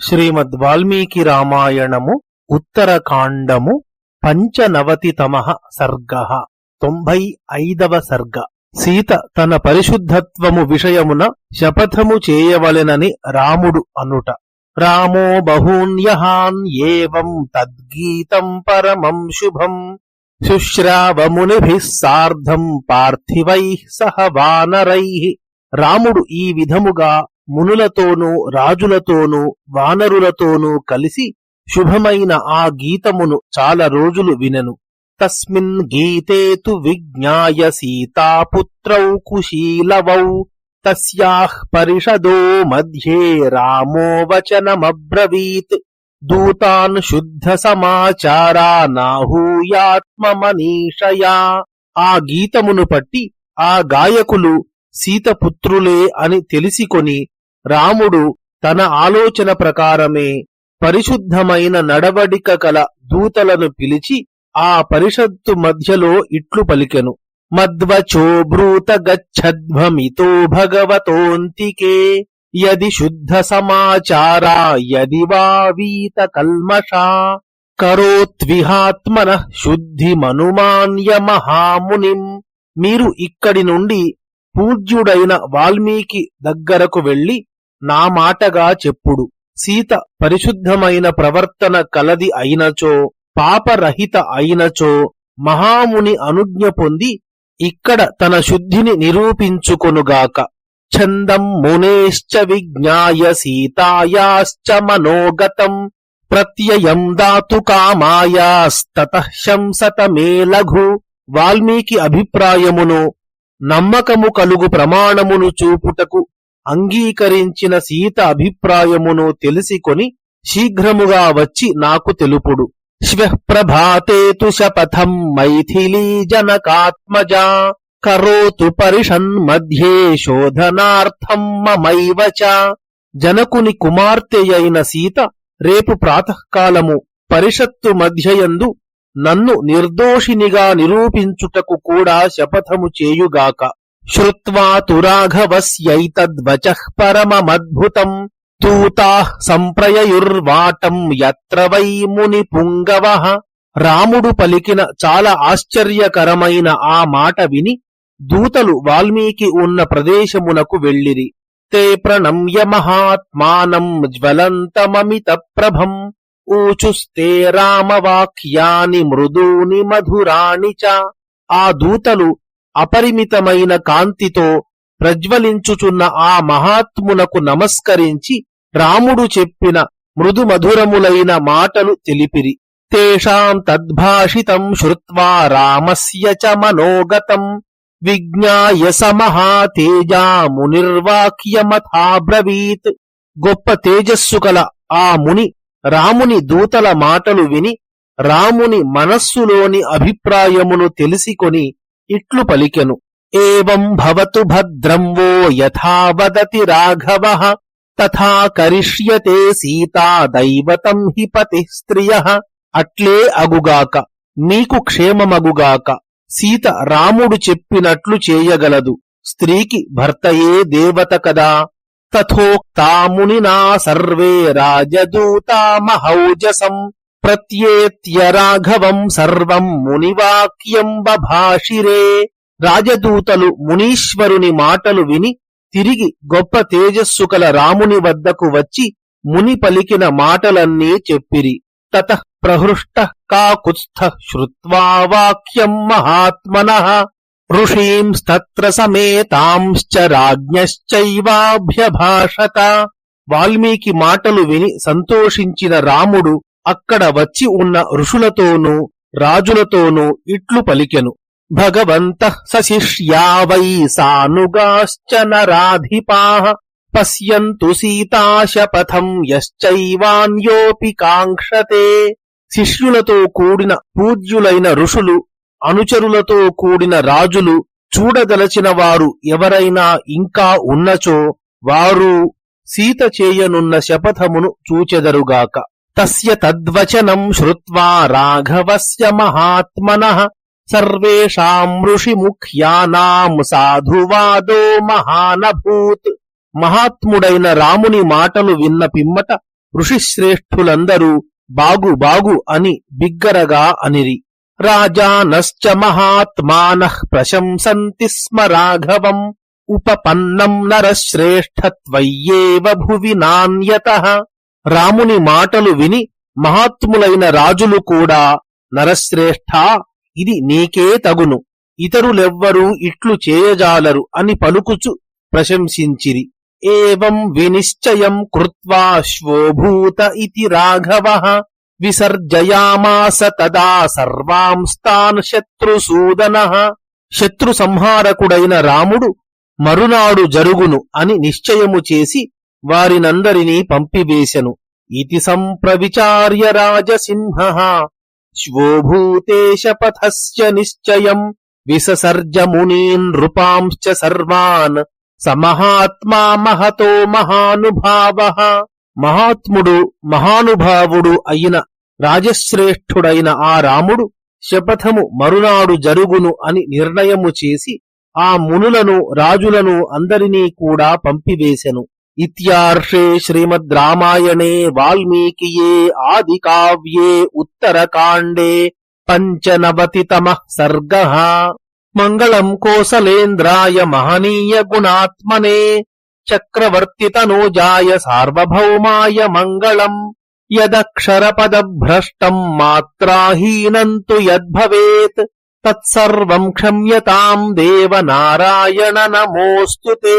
శ్రీమద్ వాల్మీకి రామాయణము ఉత్తరకాండము పంచనవతితమ సర్గ తొంభై ఐదవ సర్గ సీత తన పరిశుద్ధత్వము విషయమున శపథము చేయవలెనని రాముడు అనుట. రామో బహూన్యహాన్ ఏవం తద్గీతం పరమం శుభం. శుశ్రావమునిభిः సార్ధం పార్థివై సహ వానరై. రాముడు ఈ విధముగా మునులతోనూ రాజులతోనూ వానరులతోనూ కలిసి శుభమైన ఆ గీతమును చాలా రోజులు వినను. తస్మిన్ గీతే తు విజ్ఞాయ సీతాపుత్రౌ కుశీలవౌ తస్యాః పరిషదో మధ్యే రామో వచనమబ్రవీత్. దూతాన్ శుద్ధ సమాచారా నాహూయాత్మమనీషయా. ఆ గీతమును పట్టి ఆ గాయకులు సీతపుత్రులే అని తెలిసికొని రాముడు తన ఆలోచన ప్రకారమే పరిశుద్ధమైన నడవడిక కల దూతలను పిలిచి ఆ పరిషత్తు మధ్యలో ఇట్లు పలికెను. మద్వచో బ్రూత గచ్చధ్వమితో భగవతోంతికే యది శుద్ధ సమాచారా యది వా కల్మషా కరోత్విహాత్మన శుద్ధిమనుమాన్య మహామునిం. మీరు ఇక్కడి నుండి పూజ్యుడైన వాల్మీకి దగ్గరకు వెళ్ళి నా మాటగా చెప్పుడు. సీత పరిశుద్ధమైన ప్రవర్తన కలది అయినచో పాపరహిత అయినచో మహాముని అనుజ్ఞ పొంది ఇక్కడ తన శుద్ధిని నిరూపించుకొనుగాక. ఛందం మునేశ్చ విజ్ఞాయ సీతాయాశ్చ మనోగతం ప్రత్యయం దాతు కామాయాస్తత శంసత మే లఘు. వాల్మీకి అభిప్రాయమును నమ్మకము కలుగు ప్రమాణమును చూపుటకు అంగీకరించిన సీత అభిప్రాయమును తెలిసికొని శీఘ్రముగా వచ్చి నాకు తెలుపుడు. శ్వఃప్రభాతే తు శపథం మైథిలీ జనకాత్మజా కరోతు పరిషన్మధ్యే శోధనార్థం మమైవ జనకుని జనకుని కుమార్తెయైన సీత రేపు ప్రాతకాలము పరిషత్తు మధ్యయందు నన్ను నిర్దోషినిగా నిరూపించుటకు కూడా శపథము చేయుగాక. శ్రువా తు రాఘవస్యైతద్వచ పరమమద్భుతం తూతా సంప్రయయుర్వాటం యత్ర వై ముని పుంగవ రాముడు పలికిన చాలా ఆశ్చర్యకరమైన ఆ మాట విని దూతలు వాల్మీకి ఉన్న ప్రదేశమునకు వెళ్ళిరి తే ప్రణమ్య మహాత్మానం జ్వలంతమమిత ప్రభం ఊచుస్తే రామవాక్యాని మృదూని మధురాణి చ ఆ దూతలు అపరిమితమైన కాంతితో ప్రజ్వలించుచున్న ఆ మహాత్మునకు నమస్కరించి రాముడు చెప్పిన మృదుమధురములైన మాటలు తెలిపిరి. తేషాం తద్భాషితం శ్రుత్వా రామస్య చ మనోగతం విజ్ఞాయ సమహాతేజా మునిర్వాక్యమథాబ్రవీత్ గొప్ప తేజస్సు కల ఆ ముని రాముని దూతల మాటలు విని రాముని మనస్సులోని అభిప్రాయమును తెలిసికొని ఇట్లు పలికెను. ఏవం భవతు భద్రం వో యథా వదతి రాఘవ తథా కరిష్యతే సీతా దైవతం హి పతి స్త్రియ అట్లే అగుగాక నీకు క్షేమమగుగాక సీత రాముడు చెప్పినట్లు చేయగలదు స్త్రీకి భర్తయే దేవత కదా తథోక్తామునినా సర్వే రాజదూతా మహౌజసం ప్రత్యేత్య రాఘవం సర్వం మునివాక్యంబభాషిరే రాజదూతలు మునీశ్వరుని మాటలు విని తిరిగి గొప్ప తేజస్సు కల రాముని వద్దకు వచ్చి ముని పలికిన మాటలన్నీ చెప్పిరి. తత ప్రహృష్ట కాకుత్స్థ శ్రుత్వా వాక్యం మహాత్మన. ఋషీంస్తత్ర సమేతాంశ్చ రాజ్ఞశ్చైవాభ్యభాషత. వాల్మీకి మాటలు విని సంతోషించిన రాముడు అక్కడ వచ్చి ఉన్న ఋషులతోనూ రాజులతోనూ ఇట్లు పలికెను. భగవంత సశిష్యా వై సానుగాశ్చ నరాధిపా పశ్యంతు సీతాశపథం యశ్చైవాన్యోపి కాంక్షతే. శిష్యులతో కూడిన పూజ్యులైన ఋషులు అనుచరులతో కూడిన రాజులు చూడదలచిన వారు ఎవరైనా ఇంకా ఉన్నచో వారు సీత చేయనున్న శపథమును చూచెదరుగాక. తస్య తద్వచనం శ్రుత్వా రాఘవస్య మహాత్మనః. సర్వేషాం ఋషిముఖ్యానాం సాధువాదో మహానభూత్. మహాత్ముడైన రాముని మాటలు విన్న పిమ్మట ఋషిశ్రేష్ఠులందరూ బాగు బాగు అని బిగ్గరగా అనిరి. రాజానశ్చ మహాత్మాన ప్రశంసంతి స్మ రాఘవం. ఉపపన్నం నరశ్రేష్ఠత్వయ్యేవ భువి నాణ్యత. రాముని మాటలు విని మహాత్ములైన రాజులు కూడా నరశ్రేష్ఠ ఇది నీకే తగును. ఇతరులెవ్వరూ ఇట్లు చేయజాలరు అని పలుకుచు ప్రశంసించిరి. ఏవం వినిశ్చయం కృత్వాశ్వోభూత ఇది రాఘవ విసర్జయామాస తదా సర్వాంస్తాన్ శత్రుసూదన. శత్రు సంహారకుడైన రాముడు మరునాడు జరుగును అని నిశ్చయము చేసి వారినందరినీ పంపివేశను. ఇతి సంప్రవిచార్య రాజసింహ. శ్వోభూతే శపథస్య నిశ్చయం. విససర్జ మునీన్ నృపాంశ్చ సర్వాన్. సమహాత్మా మహతో మహానుభావ. మహాత్ముడు మహానుభావుడు అయిన రాజశ్రేష్ఠుడైన ఆ రాముడు శపథము మరునాడు జరుగును అని నిర్ణయము చేసి ఆ మునులను రాజులను అందరినీ కూడా పంపివేశెను. ఇత్యార్షే శ్రీమద్ రామాయణే వాల్మీకియే ఆది కావ్యే ఉత్తరకాండే పంచనవతితమ సర్గ మంగళం కోసలేంద్రాయ మహనీయ గుణాత్మనే చక్రవర్తితనూజాయ సార్వభౌమాయ మంగళం యదక్షరపదభ్రష్టం మాత్రాహీనంతు యద్భవేత్ తత్సర్వం క్షమ్యతాం దేవ నారాయణ నమోస్తుతే